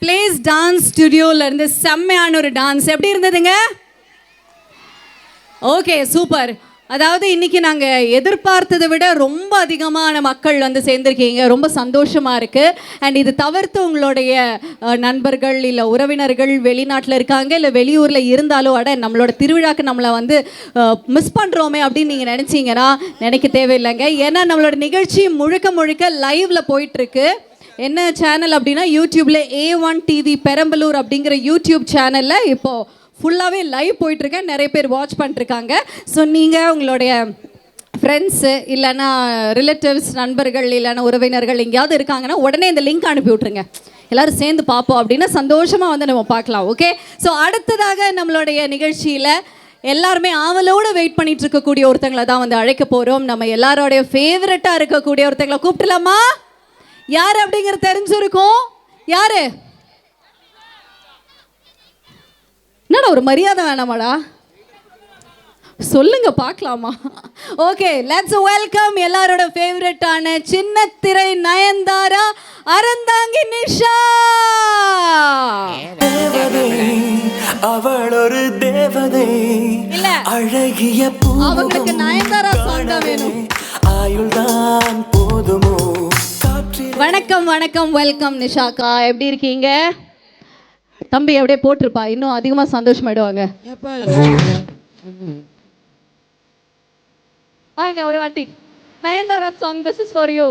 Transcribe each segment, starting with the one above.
Place dance ஸ்டுடியோல இருந்து செம்மையான ஒரு டான்ஸ் எப்படி இருந்ததுங்க? ஓகே சூப்பர் அதாவது இன்னைக்கு நாங்க எதிர்பார்த்ததை விட ரொம்ப அதிகமான மக்கள் வந்து சேர்ந்திருக்கீங்க. ரொம்ப சந்தோஷமா இருக்கு. அண்ட் இது தவிர்த்து உங்களுடைய நண்பர்கள் இல்ல உறவினர்கள் வெளிநாட்டில் இருக்காங்க இல்ல வெளியூர்ல இருந்தாலும் அட நம்மளோட திருவிழாக்கு நம்மளை வந்து மிஸ் பண்றோமே அப்படின்னு நீங்க நினைச்சீங்கன்னா நினைக்க தேவையில்லைங்க. ஏன்னா நம்மளோட நிகழ்ச்சி முழுக்க முழுக்க லைவ்ல போயிட்டு இருக்கு. என்ன சேனல் அப்படின்னா யூடியூப்ல ஏ ஒன் டிவி பெரம்பலூர் அப்படிங்கிற யூடியூப் சேனல்ல இப்போ ஃபுல்லாகவே லைவ் போயிட்டுருக்கேன். நிறைய பேர் வாட்ச் பண்ணிருக்காங்க ஸோ நீங்கள் உங்களுடைய ஃப்ரெண்ட்ஸு இல்லைன்னா ரிலேட்டிவ்ஸ் நண்பர்கள் இல்லைன்னா உறவினர்கள் எங்கேயாவது இருக்காங்கன்னா உடனே இந்த லிங்க் அனுப்பி விட்ருங்க எல்லாரும் சேர்ந்து பார்ப்போம் அப்படின்னா சந்தோஷமாக வந்து நம்ம பார்க்கலாம் ஓகே ஸோ அடுத்ததாக நம்மளுடைய நிகழ்ச்சியில் எல்லாருமே ஆவலோடு வெயிட் பண்ணிட்டு இருக்கக்கூடிய ஒருத்தங்களை தான் வந்து அழைக்க போகிறோம் நம்ம எல்லாரோடைய ஃபேவரட்டாக இருக்கக்கூடிய ஒருத்தங்களை கூப்பிட்டுலாமா யார் அப்படிங்கிறது தெரிஞ்சிருக்கும் யாரு? என்னடா ஒரு மரியாதை வேணாமாடா? சொல்லுங்க பார்க்கலாமா? ஓகே லெட்ஸ் வெல்கம் எல்லாரோட ஃபேவரட்டான சின்ன திரை நயன்தாரா அறந்தாங்கி நிஷா! அவள் ஒரு தேவதை இல்ல. அழகிய அவங்களுக்கு நயன்தாரா தான் வேணும். ஆயுள்தான் போதுமோ? காற்றில் வணக்கம் வணக்கம் வெல்கம் நிஷாக்கா. எப்படி இருக்கீங்க? தம்பி அப்படியே போட்டிருப்பா. இன்னும் அதிகமா சந்தோஷமாயிடுவாங்க. வாங்க ஒரு வாட்டி Nayanthara song this is for you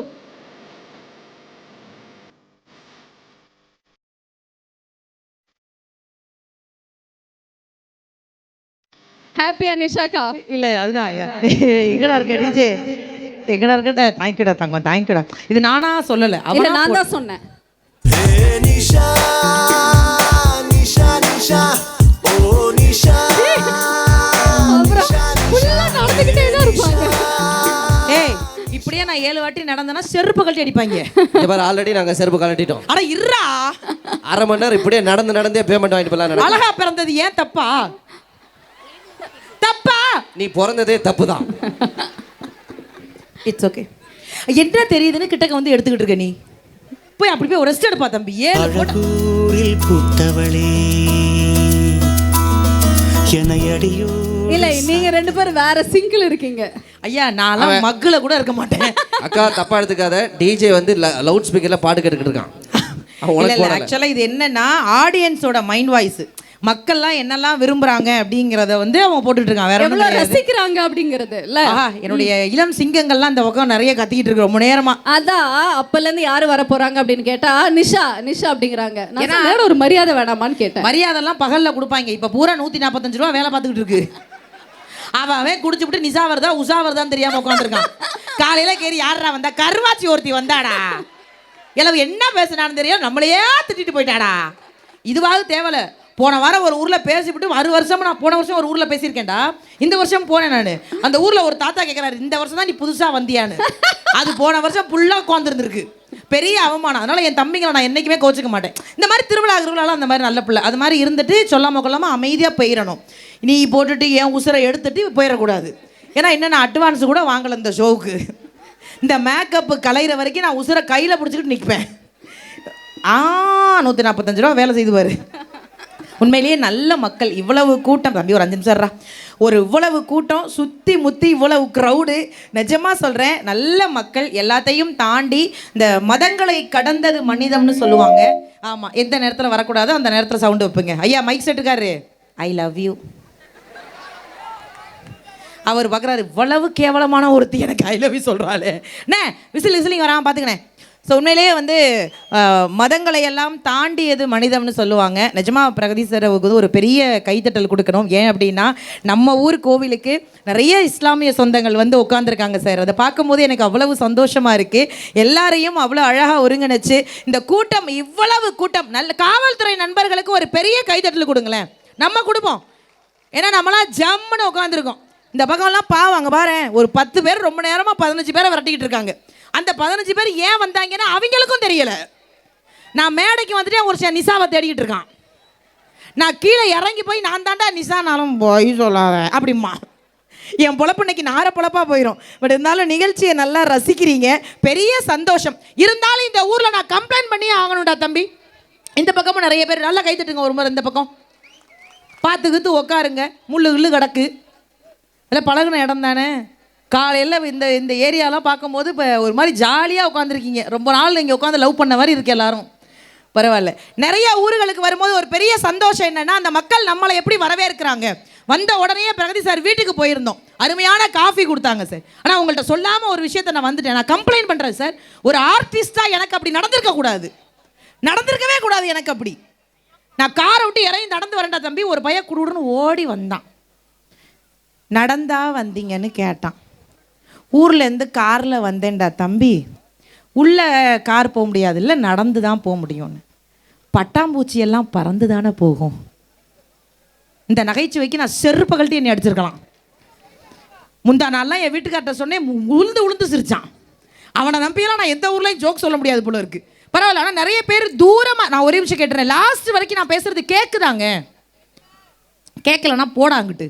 ஹாப்பியா நிஷாக்கா இல்ல அதுதான். எங்கடா இருக்க டிஜே எங்கடா இருக்க தேங்க்யூடா தங்கம் தேங்க்யூடா இது நானா சொல்லல அவனா நான் தான் சொன்னேன். நிஷா நிஷா நிஷா. ஓ நிஷா ஏய் இப்படியே நான் ஏழு வாட்டி நடந்தேன்னா செருப்பு கழட்டி அடிப்பாங்க. இங்க பாரு ஆல்ரெடி நாங்க செருப்பு கழட்டிட்டோம். அட இருடா. அரை மணி நேரம் இப்படியே நடந்து நடந்தே பேமெண்ட் வாங்கிட்டு போலாம். அழகா பிறந்தது ஏன் தப்பா? தப்பா? நீ பிறந்ததே தப்பு தான் இட்ஸ் ஓகே என்ன தெரியுதுன்னு கிட்டக்க வந்து எடுத்துக்கிட்டு இருக்க நீ? போய் அப்படி போய் ஒரு ரெஸ்ட் எடுப்பா தம்பி. இல்ல நீங்க ரெண்டு பேரும் வேற சிங்கிள் இருக்கீங்க. ஐயா நான்லாம் மக்குல கூட இருக்க மாட்டேன். அக்கா தப்பா எடுத்துக்காத. டிஜே வந்து லவுட் ஸ்பீக்கர்ல பாட்டு கேட்டுக்கிட்டு இருக்கான். ஆக்சுவலா இது என்னன்னா ஆடியன்ஸோட மைண்ட் வாய்ஸ் மக்கள்லாம் என்னெல்லாம் விரும்புறாங்க அப்படிங்கறத வந்து அவன் போட்டுட்டு இருக்கான் வேற எவ்வளவு ரசிக்கிறாங்க அப்படிங்கிறது இல்ல? என்னுடைய இளம் சிங்கங்கள்லாம் இந்த பக்கம் நிறைய கத்திக்கிட்டு இருக்கு ரொம்ப நேரமா. அதான் அப்பல இருந்து யாரு வர போறாங்க அப்படின்னு கேட்டா நிஷா நிஷா அப்படிங்கிறாங்க. நான் ஒரு மரியாதை வேணாமான்னு கேட்டேன். மரியாதைலாம் பகல்ல கொடுப்பாங்க. இப்ப பூரா நூத்தி நாற்பத்தஞ்சு ரூபா வேலை பார்த்துக்கிட்டு இருக்கு. அவன் அவன் குடிச்சுப்புட்டு நிசா வருதா உஷா வருதான்னு தெரியாம உட்காந்துருக்கான். காலையில கேரி யாரா வந்தா? கருவாச்சி ஒருத்தி வந்தாடா. இளவு என்ன பேசுனான்னு தெரியும் நம்மளையே திட்டிட்டு போயிட்டாடா. இதுவாவது தேவல. போன வாரம் ஒரு ஊரில் பேசிவிட்டு மறு வருஷம் நான் போன வருஷம் ஒரு ஊரில் பேசியிருக்கேன்டா. இந்த வருஷம் போனேன் நான். அந்த ஊரில் ஒரு தாத்தா கேட்குறாரு இந்த வருஷம் தான் நீ புதுசாக வந்தியான்னு. அது போன வருஷம் ஃபுல்லாக உட்காந்துருந்துருக்கு பெரிய அவமானம். அதனால என் தம்பிங்களை நான் என்னைக்குமே கோச்சிக்க மாட்டேன். இந்த மாதிரி திருவிழா திருவிழாலாம் அந்த மாதிரி நல்ல பிள்ளை. அது மாதிரி இருந்துட்டு சொல்லாம கொள்ளாமல் அமைதியாக போயிடணும். நீ போட்டுட்டு என் உசுரை எடுத்துட்டு போயிடக்கூடாது. ஏன்னா என்னென்ன நான் அட்வான்ஸ் கூட வாங்கலை இந்த ஷோவுக்கு இந்த மேக்கப்பு கலையிற வரைக்கும் நான் உசுரை கையில் பிடிச்சிக்கிட்டு நிற்பேன் ஆ நூற்றி நாற்பத்தஞ்சு ரூபா வேலை செய்துவார் உண்மையிலேயே நல்ல மக்கள். இவ்வளவு கூட்டம் தம்பி ஒரு அஞ்சு நிமிஷம் ஒரு இவ்வளவு கூட்டம் சுற்றி முத்தி இவ்வளவு க்ரௌடு நிஜமாக சொல்கிறேன் நல்ல மக்கள் எல்லாத்தையும் தாண்டி இந்த மதங்களை கடந்தது மனிதம்னு சொல்லுவாங்க. ஆமாம் எந்த நேரத்தில் வரக்கூடாதோ அந்த நேரத்தில் சவுண்டு வைப்பீங்க. ஐயா மைக் செட்டுக்காரு ஐ லவ் யூ அவர் பார்க்குறாரு இவ்வளவு கேவலமான ஒருத்தி எனக்கு ஐ லவ் யூ சொல்கிறாளே அண்ணே விசில் விசிலிங் வராமல் பார்த்துக்கினேன் ஸோ உண்மையிலேயே வந்து மதங்களை எல்லாம் தாண்டியது மனிதம்னு சொல்லுவாங்க. நிஜமாக பிரகதீஸ்வரவுக்கு ஒரு பெரிய கைத்தட்டல் கொடுக்கணும். ஏன் அப்படின்னா நம்ம ஊர் கோவிலுக்கு நிறைய இஸ்லாமிய சொந்தங்கள் வந்து உட்காந்துருக்காங்க சார். அதை பார்க்கும்போது எனக்கு அவ்வளவு சந்தோஷமாக இருக்குது எல்லாரையும் அவ்வளோ அழகாக ஒருங்கிணைச்சு இந்த கூட்டம் இவ்வளவு கூட்டம் நல்ல காவல்துறை நண்பர்களுக்கு ஒரு பெரிய கைத்தட்டல் கொடுங்களேன். நம்ம கொடுப்போம் ஏன்னா நம்மளாம் ஜம்முன்னு உட்காந்துருக்கோம் இந்த பக்கம்லாம் பாவம் அங்கே பாரு. ஒரு பத்து பேர் ரொம்ப நேரமாக பதினஞ்சு பேரை விரட்டிக்கிட்டு இருக்காங்க. அந்த பதினஞ்சு பேர் ஏன் வந்தாங்கன்னா அவங்களுக்கும் தெரியலை. நான் மேடைக்கு வந்துட்டு ஒரு சில நிசாவை தேடிக்கிட்டு இருக்கான். நான் கீழே இறங்கி போய் நான் தாண்டா நிசானாலும் போய் சொல்லாத அப்படிம்மா என் பொழப்பு இன்னைக்கு நார பொழப்பாக போயிடும் பட் இருந்தாலும் நிகழ்ச்சியை நல்லா ரசிக்கிறீங்க. பெரிய சந்தோஷம். இருந்தாலும் இந்த ஊரில் நான் கம்ப்ளைண்ட் பண்ணி ஆகணும்டா தம்பி. இந்த பக்கமும் நிறைய பேர் நல்லா கை ஒரு முறை இந்த பக்கம். பார்த்துக்கிட்டு உக்காருங்க. முள்ளு கிள்ளு கிடக்கு. இல்லை பழகுன இடம் தானே? காலையில் இந்த இந்த ஏரியாலாம் பார்க்கும்போது இப்போ ஒரு மாதிரி ஜாலியாக உட்காந்துருக்கீங்க ரொம்ப நாள் இங்கே உட்காந்து லவ் பண்ண மாதிரி இருக்கு எல்லாரும். பரவாயில்ல. நிறைய ஊர்களுக்கு வரும்போது ஒரு பெரிய சந்தோஷம் என்னென்னா அந்த மக்கள் நம்மளை எப்படி வரவேற்கிறாங்க? வந்த உடனே பிரகதி சார் வீட்டுக்கு போயிருந்தோம். அருமையான காஃபி கொடுத்தாங்க சார் ஆனால் உங்கள்கிட்ட சொல்லாமல் ஒரு விஷயத்த நான் வந்துட்டேன். நான் கம்ப்ளைண்ட் பண்ணுறேன் சார் ஒரு ஆர்டிஸ்டாக எனக்கு அப்படி நடந்திருக்க கூடாது. நடந்திருக்கவே கூடாது எனக்கு அப்படி. நான் காரை விட்டு இறங்கி நடந்து வரேன்டா தம்பி. ஒரு பையன் குடுன்னு ஓடி வந்தான். நடந்தா வந்தீங்கன்னு கேட்டான். ஊர்லேருந்து காரில் வந்தேன்டா தம்பி. உள்ளே கார் போக முடியாது இல்லை நடந்து தான் போக முடியும்னு. பட்டாம்பூச்சி எல்லாம் பறந்து தானே போகும். இந்த நகைச்சுவைக்கு நான் செருப்பு கழட்டி என்னை அடிச்சிருக்கலாம். முந்தா நாள்லாம் என் வீட்டுக்கார்ட்ட சொன்னேன் உளுந்து உளுந்து சிரிச்சான். அவனை நம்பியெல்லாம் நான் எந்த ஊர்லேயும் ஜோக் சொல்ல முடியாது போல இருக்கு. பரவாயில்ல ஆனால் நிறைய பேர் தூரமாக நான் ஒரே நிமிஷம் கேட்டுறேன். லாஸ்ட் வரைக்கும் நான் பேசுறது கேட்குதாங்க கேட்கலன்னா போடாங்கிட்டு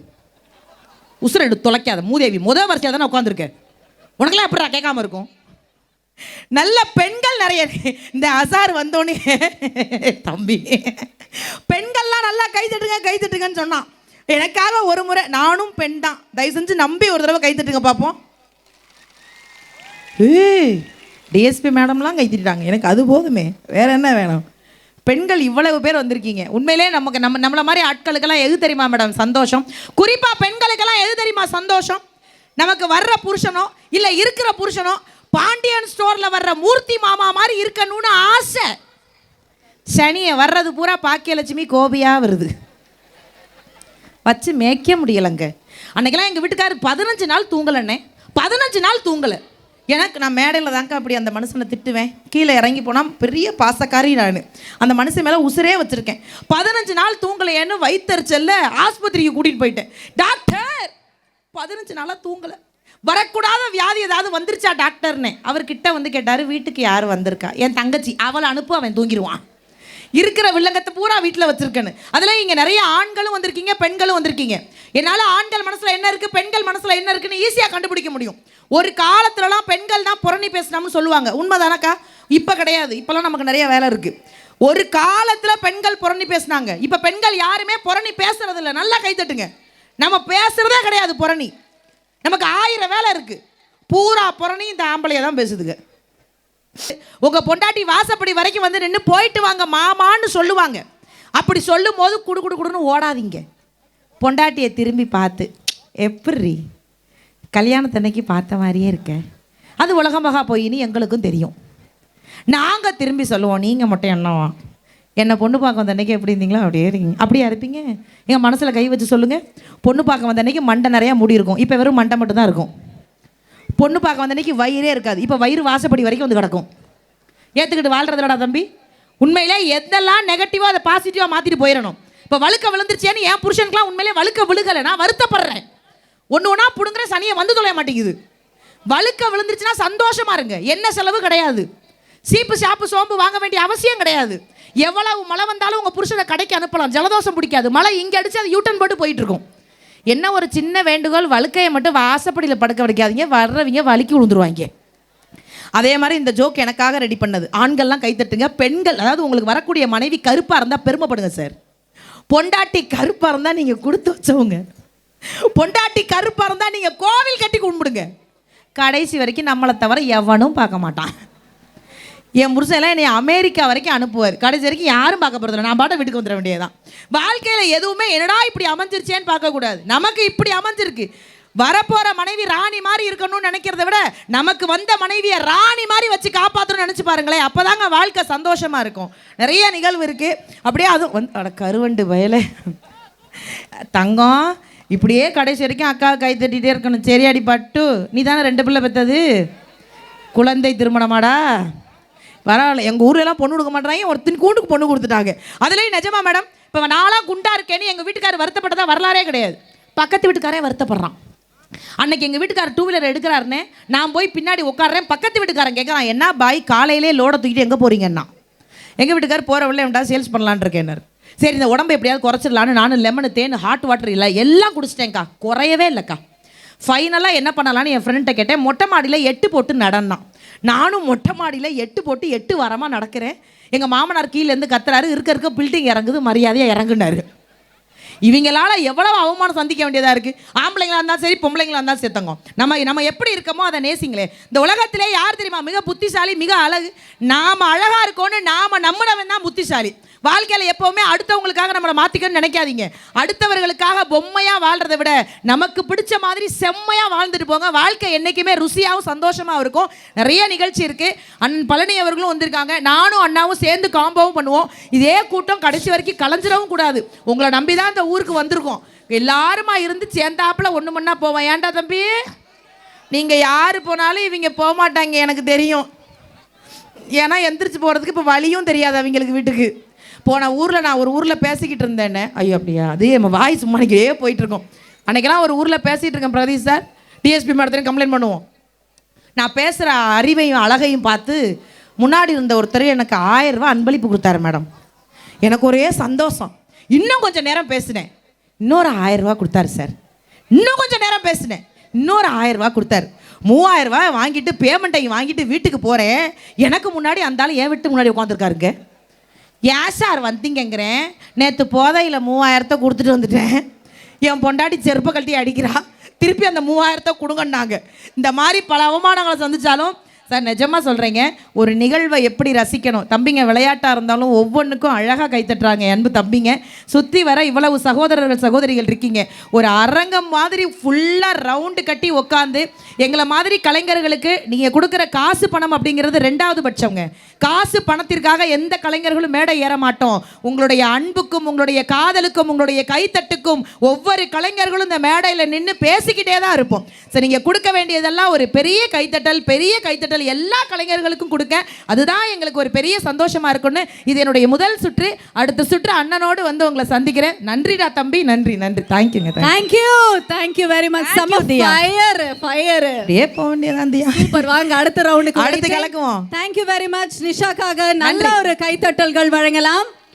உசுரை எடுத்து தொலைக்காத. மூதேவி முத வரிசையாக தானே உட்காந்துருக்கேன் உனக்கெல்லாம் எப்படா கேட்காம இருக்கும்? நல்ல பெண்கள் நிறைய. இந்த அசார் வந்தோடனே தம்பி. பெண்கள்லாம் நல்லா கை தட்டுங்க கை தட்டுங்கன்னு சொன்னான். எனக்காக ஒரு முறை நானும் பெண் தான். தயவு செஞ்சு நம்பி ஒரு தடவை கை தட்டுங்க பார்ப்போம் ஏய் டிஎஸ்பி மேடம்லாம் கை தட்டிட்டாங்க. எனக்கு அது போதுமே. வேற என்ன வேணும்? பெண்கள் இவ்வளவு பேர் வந்திருக்கீங்க. உண்மையிலே நமக்கு நம்ம நம்மளை மாதிரி ஆட்களுக்கெல்லாம் எது தெரியுமா மேடம்? சந்தோஷம். குறிப்பாக பெண்களுக்கெல்லாம் எது தெரியுமா சந்தோஷம்? நமக்கு வர்ற புருஷனோ இல்லை இருக்கிற புருஷனோ பாண்டியன் ஸ்டோரில் வர்ற மூர்த்தி மாமா மாதிரி இருக்கணும்னு ஆசை. சனியை வர்றது பூரா பாக்கியலட்சுமி கோபியாக வருது. வச்சு மேய்க்க முடியலைங்க. அன்றைக்கெல்லாம் எங்கள் வீட்டுக்காரர் பதினஞ்சு நாள் தூங்கலண்ணே. பதினஞ்சு நாள் தூங்கலை. எனக்கு நான் மேடையில் தாங்க அப்படி அந்த மனுஷனை திட்டுவேன். கீழே இறங்கி போனால் பெரிய பாசக்காரி நான். அந்த மனுஷன் மேலே உசுரே வச்சுருக்கேன். பதினஞ்சு நாள் தூங்கலையேன்னு வயிற்றுச்சல்ல ஆஸ்பத்திரிக்கு கூட்டிகிட்டு போயிட்டேன். டாக்டர்! பதினஞ்சு நாளாக தூங்கலை. வரக்கூடாத வியாதி ஏதாவது வந்துருச்சா டாக்டர்னு? அவர்கிட்ட வந்து கேட்டார் வீட்டுக்கு யார் வந்திருக்கா? என் தங்கச்சி. அவளை அனுப்பு அவன் தூங்கிடுவான் இருக்கிற வில்லங்கத்தை பூரா வீட்டில் வச்சுருக்கேன்னு. அதில் இங்கே நிறைய ஆண்களும் வந்திருக்கீங்க பெண்களும் வந்திருக்கீங்க. என்னால் ஆண்கள் மனசில் என்ன இருக்குது பெண்கள் மனசில் என்ன இருக்குன்னு ஈஸியாக கண்டுபிடிக்க முடியும். ஒரு காலத்துலலாம் பெண்கள் தான் புறணி பேசினோம்னு சொல்லுவாங்க. உண்மைதானக்கா? இப்போ கிடையாது. இப்போலாம் நமக்கு நிறைய வேலை இருக்குது ஒரு காலத்தில் பெண்கள் புறணி பேசினாங்க. இப்போ பெண்கள் யாருமே புறணி பேசுறது இல்லை நல்லா கைத்தட்டுங்க நம்ம பேசுகிறதே கிடையாது புறணி நமக்கு ஆயிரம் வேலை இருக்குது பூரா புறணி இந்த ஆம்பளையை தான் பேசுதுங்க. உங்க பொண்டாட்டி வாசப்படி வரைக்கும் வந்து நின்று போயிட்டு வாங்க மாமான்னு சொல்லுவாங்க. அப்படி சொல்லும் போது குடு குடு குடுன்னு ஓடாதீங்க. பொண்டாட்டியை திரும்பி பார்த்து எப்படி கல்யாணத்தன்னைக்கு பார்த்த மாதிரியே இருக்க. அது உலகமகா போயின்னு எங்களுக்கும் தெரியும். நாங்கள் திரும்பி சொல்லுவோம் நீங்கள் மட்டும் என்னவா என்னை பொண்ணு பார்க்க வந்த அன்னைக்கு எப்படி இருந்தீங்களோ? அப்படியே இருக்கீங்க. அப்படியே இருப்பீங்க? எங்கள் மனசில் கை வச்சு சொல்லுங்கள் பொண்ணு பார்க்க வந்த அன்னைக்கு மண்டை நிறையா முடி இருக்கும். இப்போ வெறும் மண்டை மட்டும் தான் இருக்கும். பொண்ணு பார்க்க வந்த அன்னைக்கு வயிறே இருக்காது. இப்போ வயிறு வாசப்படி வரைக்கும் வந்து கிடக்கும். ஏற்றுக்கிட்டு வாழ்றதுலடா தம்பி? உண்மையிலே எதெல்லாம் நெகட்டிவாக அதை பாசிட்டிவாக மாற்றிட்டு போயிடணும் இப்போ வழுக்க விழுந்துருச்சேன்னு என் புருஷனுக்குலாம் உண்மையிலே வழுக்க விழுகலை. நான் வருத்தப்படுறேன். ஒன்று ஒன்றா பிடுங்குற சனியை வந்து தொலைய மாட்டேங்குது. வழுக்க விழுந்துருச்சுன்னா சந்தோஷமாக இருங்க. என்ன செலவு கிடையாது. சீப்பு சாப்பு சோம்பு வாங்க வேண்டிய அவசியம் கிடையாது. எவ்வளவு மழை வந்தாலும் உங்கள் புருஷனை கடைக்கு அனுப்பலாம். ஜலதோஷம் பிடிக்காது. மழை இங்கே அடித்து அது யூட்டன் போட்டு போயிட்டு இருக்கும். என்ன ஒரு சின்ன வேண்டுகோள் வழுக்கையை மட்டும் வாசப்படியில் படுக்க வைக்காதீங்க வர்றவங்க வலுக்கி விழுந்துருவாங்க அதே மாதிரி இந்த ஜோக் எனக்காக ரெடி பண்ணது. ஆண்கள்லாம் கைத்தட்டுங்க பெண்கள் அதாவது உங்களுக்கு வரக்கூடிய மனைவி கருப்பாக இருந்தால் பெருமைப்படுங்க சார் பொண்டாட்டி கருப்பாக இருந்தால் நீங்கள் கொடுத்து வச்சவங்க. பொண்டாட்டி கருப்பாக இருந்தால் நீங்கள் கோவில் கட்டி கும்பிடுங்க. கடைசி வரைக்கும் நம்மளை தவிர எவனும் பார்க்க மாட்டான். என் புருஷன்லாம் என்னை அமெரிக்கா வரைக்கும் அனுப்புவார். கடைசி வரைக்கும் யாரும் பார்க்க போகிறதில்ல நான் பாட்டை வீட்டுக்கு வந்துட வேண்டியதுதான். வாழ்க்கையில் எதுவுமே என்னடா இப்படி அமைஞ்சிருச்சேன்னு பார்க்கக்கூடாது நமக்கு இப்படி அமைஞ்சிருக்கு. வரப்போகிற மனைவி ராணி மாதிரி இருக்கணும்னு நினைக்கிறத விட நமக்கு வந்த மனைவியை ராணி மாதிரி வச்சு காப்பாற்றணும்னு நினச்சி பாருங்களேன். அப்போதாங்க வாழ்க்கை சந்தோஷமாக இருக்கும். நிறைய நிகழ்வு இருக்குது அப்படியே அதுவும் வந்து அட கருவண்டு வயலை. தங்கம் இப்படியே கடைசி வரைக்கும் அக்கா கை தட்டிகிட்டே இருக்கணும். சரியாடி பட்டு. நீ தானே ரெண்டு பிள்ளை பெற்றது குழந்தை திருமணமாடா? பரவாயில்ல எங்கள் ஊர்லலாம் பொண்ணு கொடுக்க மாட்டாங்க ஒருத்தன் கூண்டுக்கு பொண்ணு கொடுத்துட்டாங்க. அதுலேயும் நிஜமா மேடம் இப்போ நான்லாம் குண்டா இருக்கேன்னு எங்கள் வீட்டுக்காரர் வருத்தப்பட்டதா வரலாறே கிடையாது. பக்கத்து வீட்டுக்காரே வருத்தப்படுறான். அன்னைக்கு எங்கள் வீட்டுக்காரர் டூ வீலர் எடுக்கிறாருன்னு நான் போய் பின்னாடி உட்காடுறேன் பக்கத்து வீட்டுக்காரன் கேட்குறான் என்ன பாய் காலையிலே லோடை தூக்கிட்டு எங்கே போகிறீங்கன்னா எங்கள் வீட்டுக்கார் போகிற வழியில் என்கிட்ட சேல்ஸ் பண்ணலான் இருக்கேன்னாரு. சரி இந்த உடம்பை எப்படியாவது குறைச்சிடலான்னு நானும் லெமனு தேன் ஹாட் வாட்டர் இல்லை எல்லாம் குடிச்சிட்டேன்க்கா. குறையவே இல்லைக்கா. ஃபைனலாக என்ன பண்ணலான்னு என் ஃப்ரெண்ட்டை கேட்டேன். மொட்டை மாடியில் எட்டு போட்டு நடந்தான். நானும் மொட்டை மாடியில் எட்டு போட்டு எட்டு வாரமாக நடக்கிறேன். எங்கள் மாமனார் கீழேருந்து கத்துறாரு. இருக்க இருக்க பில்டிங் இறங்குது. மரியாதையாக இறங்குனாரு. இவங்களால எவ்வளவு அவமானம் சந்திக்க வேண்டியதாக இருக்குது ஆம்பளைங்களா இருந்தாலும் சரி பொம்பளைங்களா இருந்தாலும் சேர்த்தங்க நம்ம நம்ம எப்படி இருக்கோமோ அதை நேசிங்களே. இந்த உலகத்திலே யார் தெரியுமா? மிக புத்திசாலி மிக அழகு. நாம் அழகாக இருக்கோன்னு நாம நம்பினவன் தான் புத்திசாலி. வாழ்க்கையில் எப்போவுமே அடுத்தவங்களுக்காக நம்மளை மாற்றிக்கணும்னு நினைக்காதீங்க. அடுத்தவர்களுக்காக பொம்மையாக வாழ்றதை விட நமக்கு பிடிச்ச மாதிரி செம்மையாக வாழ்ந்துட்டு போங்க. வாழ்க்கை என்றைக்குமே ருசியாகவும் சந்தோஷமாகவும் இருக்கும். நிறைய நிகழ்ச்சி இருக்குது அண்ணன் பழனி அவர்களும் வந்திருக்காங்க. நானும் அண்ணாவும் சேர்ந்து காம்போவும் பண்ணுவோம். இதே கூட்டம் கடைசி வரைக்கும் கலைஞ்சிடவும் கூடாது. உங்களை நம்பி தான் இந்த ஊருக்கு வந்திருக்கோம். எல்லாருமா இருந்து சேர்ந்தாப்புல ஒன்று மண்ணா போவோம் ஏன்டா தம்பி? நீங்கள் யாரு போனாலும் இவங்க போக மாட்டாங்க எனக்கு தெரியும். ஏன்னா எந்திரிச்சு போகிறதுக்கு இப்போ வழியும் தெரியாது அவங்களுக்கு வீட்டுக்கு. போன ஊரில் நான் ஒரு ஊரில் பேசிக்கிட்டு இருந்தேன்னு ஐயோ அப்படியா? அதே நம்ம வாய் சும்மா நிற்கவே போயிட்டு அன்னைக்கெல்லாம் ஒரு ஊரில் பேசிகிட்டு இருக்கேன் பிரதீஷ் சார். டிஎஸ்பி மேடத்தையும் கம்ப்ளைண்ட் பண்ணுவோம். நான் பேசுகிற அறிவையும் அழகையும் பார்த்து முன்னாடி இருந்த ஒருத்தர் எனக்கு ஆயிரம் ரூபா அன்பளிப்பு கொடுத்தாரு மேடம். எனக்கு ஒரே சந்தோஷம். இன்னும் கொஞ்சம் நேரம் பேசினேன். இன்னொரு ஆயிரம் கொடுத்தாரு சார் இன்னும் கொஞ்சம் நேரம் பேசினேன். இன்னொரு ஆயிரம் கொடுத்தாரு. மூவாயிரரூவா வாங்கிட்டு பேமெண்ட்டை வாங்கிட்டு வீட்டுக்கு போகிறேன் எனக்கு முன்னாடி அந்தாலும் என் வீட்டு முன்னாடி உட்காந்துருக்காருங்க ஏன் சார் வந்தீங்கங்கிறேன். நேற்று போதையில் மூவாயிரத்தை கொடுத்துட்டு வந்துட்டேன். என் பொண்டாட்டி செருப்பை கழட்டி அடிக்கிறா. திருப்பி அந்த மூவாயிரத்தை கொடுங்கன்னாங்க. இந்த மாதிரி பல அவமானங்களை சந்திச்சாலும் சார் நிஜமாக சொல்கிறீங்க ஒரு நிகழ்வை எப்படி ரசிக்கணும்? தம்பிங்க விளையாட்டாக இருந்தாலும் ஒவ்வொன்றுக்கும் அழகாக கைத்தட்டுறாங்க அன்பு தம்பிங்க. சுற்றி வர இவ்வளவு சகோதரர்கள் சகோதரிகள் இருக்கீங்க. ஒரு அரங்கம் மாதிரி ஃபுல்லாக ரவுண்டு கட்டி உட்காந்து எங்களை மாதிரி கலைஞர்களுக்கு நீங்கள் கொடுக்குற காசு பணம் அப்படிங்கிறது ரெண்டாவது பட்சங்க காசு பணத்திற்காக எந்த கலைஞர்களும் மேடை ஏற மாட்டோம். உங்களுடைய அன்புக்கும் உங்களுடைய காதலுக்கும் உங்களுடைய கைத்தட்டுக்கும் ஒவ்வொரு கலைஞர்களும் இந்த மேடையில் நின்று பேசிக்கிட்டே தான் இருப்போம். சரி நீங்கள் கொடுக்க வேண்டியதெல்லாம் ஒரு பெரிய கைத்தட்டல் பெரிய கைத்தட்டல் எல்லா கலைஞர்களுக்கும் கொடுக்க அதுதான் எங்களுக்கு ஒரு பெரிய சந்தோஷமா இருக்கும்னு இது என்னுடைய முதல் சுற்று. அடுத்த சுற்று அண்ணனோடு வந்து உங்களை சந்திக்கிறேன். நன்றிடா தம்பி நன்றி நன்றி. தேங்க்யூங்க thank you thank you very much Diya. Fire fire அப்படியே போக வேண்டியதான் தியா. சூப்பர் வாங்க அடுத்த ரவுண்டுக்கு அடுத்து கலக்குவோம். தேங்க்யூ வெரி மச் நிஷாக்காக. நல்ல ஒரு கைத்தட்டல்கள் வழங்கலாம்.